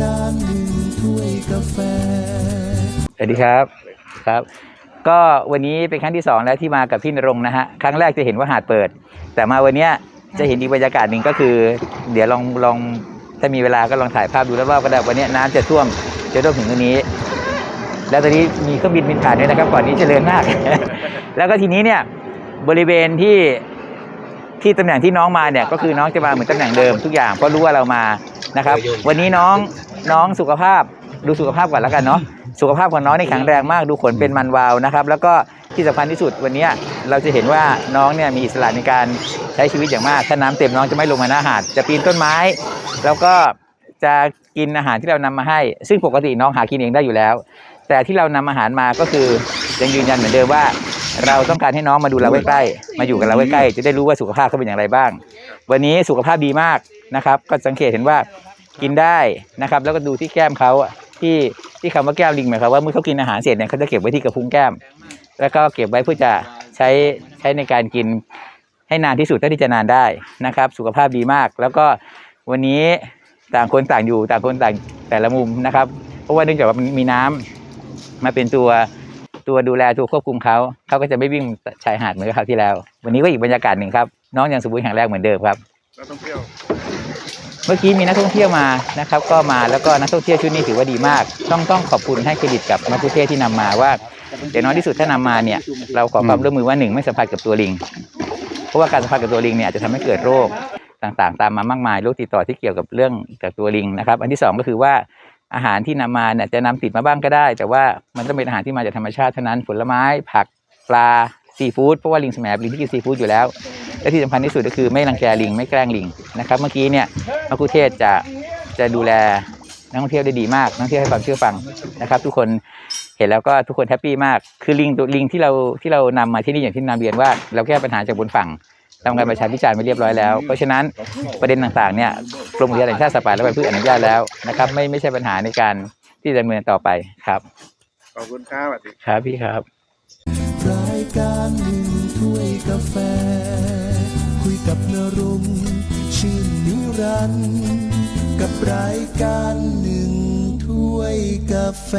การหนึ่งถ้วยกาแฟ สวัสดีครับครับ ก็วันนี้เป็นครั้งที่สองแล้วที่มากับพี่นรงค์นะฮะครั้งแรกจะเห็นว่าหาดเปิด แต่มาวันเนี้ยจะเห็นอีกบรรยากาศหนึ่งก็คือ เดี๋ยวลองลองถ้ามีเวลาก็ลองถ่ายภาพดูแล้วว่าก็ได้วันเนี้ยน้ำจะท่วมจะท่วมถึงตรงนี้ แล้วตอนนี้มีเครื่องบินบินผ่านด้วยนะครับก่อนนี้เจริญมาก แล้วก็ทีนี้เนี่ยบริเวณที่ ที่ตำแหน่งที่น้องมาเนี่ยก็คือน้องจะมาเหมือนตำแหน่งเดิมทุกอย่างเพราะรู้ว่าเรามานะครับ วันนี้น้องน้องสุขภาพดูสุขภาพก่อนแล้วกันเนาะสุขภาพของน้องนี่แข็งแรงมากดูขนเป็นมันวาวนะครับ แล้วก็ที่สำคัญที่สุดวันนี้เราจะเห็นว่าน้องเนี่ยมีอิสระในการใช้ชีวิตอย่างมากถ้าน้ำเต็มน้องจะไม่ลงมาหน้าหาดจะปีนต้นไม้ แล้วก็จะกินอาหารที่เรานำมาให้ ซึ่งปกติน้องหากินเองได้อยู่แล้ว แต่ที่เรานำอาหารมาก็คือยังยืนยันเหมือนเดิมว่า เราต้องการให้น้องมาดูเราใกล้ๆมาอยู่กับเราใกล้ๆจะได้รู้ว่าสุขภาพเขาเป็นอย่างไรบ้าง วันนี้สุขภาพดีมากนะครับ ก็สังเกตเห็นว่ากินได้นะครับ แล้วก็ดูที่แก้มเขาอะที่ที่คำว่าแก้มลิงหมายความว่าเมื่อเขากินอาหารเสร็จเนี่ยเขาจะเก็บไว้ที่กระพุ้งแก้ม แล้วก็เก็บไว้เพื่อจะใช้ใช้ในการกินให้นานที่สุดเท่าที่จะนานได้นะครับ สุขภาพดีมาก แล้วก็วันนี้ต่างคนต่างอยู่ต่างคนต่างแต่ละมุมนะครับ เพราะว่าเนื่องจากว่ามันมีน้ำมาเป็นตัว ตัวดูแลตัวควบคุมเขาเขาก็จะไม่วิ่งชายหาดเหมือนกับคราวที่แล้ว วันนี้ก็อีกบรรยากาศหนึ่งครับ น้องยังสมบูรณ์แข็งแรงเหมือนเดิมครับนักท่องเที่ยวเมื่อกี้มีนักท่องเที่ยวมานะครับ ก็มาแล้วก็นักท่องเที่ยวชุดนี้ถือว่าดีมาก ต้องต้องขอบคุณให้เครดิตกับนักท่องเที่ยวที่นำมาว่าอย่างน้อยที่สุดถ้านำมาเนี่ย เราขอความร่วมมือว่าหนึ่งไม่สัมผัสกับตัวลิง เพราะว่าการสัมผัสกับตัวลิงเนี่ยอาจจะทำให้เกิดโรคต่างๆ ตามมามากมายโรคติดต่อที่เกี่ยวกับเรื่องกับตัวลิงนะครับ อันที่สองก็คือว่า อาหารที่นำมาเนี่ยจะนำติดมาบ้างก็ได้ แต่ว่ามันต้องเป็นอาหารที่มาจากธรรมชาติเท่านั้นผลไม้ผักปลาซีฟู้ดเพราะว่าลิงสแมบลิงที่กินซีฟู้ดอยู่แล้วและที่สำคัญที่สุดก็คือไม่รังแกลิงไม่แกล้งลิงนะครับเมื่อกี้เนี่ยมะคุเทศจะจะดูแลนักท่องเที่ยวได้ดีมากนักท่องเที่ยวให้ความเชื่อฟังนะครับ ทุกคนเห็นแล้วก็ทุกคนแฮปปี้มากคือลิงตัวลิงที่เราที่เรานำมาที่นี่อย่างที่นำเรียนว่า เราแก้ปัญหาจากบนฝั่ง ทำการประชาพิจารณ์ไปเรียบร้อยแล้ว เพราะฉะนั้นประเด็นต่างๆเนี่ยกรมอุทยานแห่งชาติสัตว์ป่าและพันธุ์พืชอนุญาตแล้วนะครับไม่ไม่ใช่ปัญหาในการที่จะดำเนินต่อไปครับขอบคุณครับสวัสดีครับพี่ครับรายการหนึ่งถ้วยกาแฟ คุยกับนรงค์ชื่นนิรันดร์กับรายการหนึ่งถ้วยกาแฟ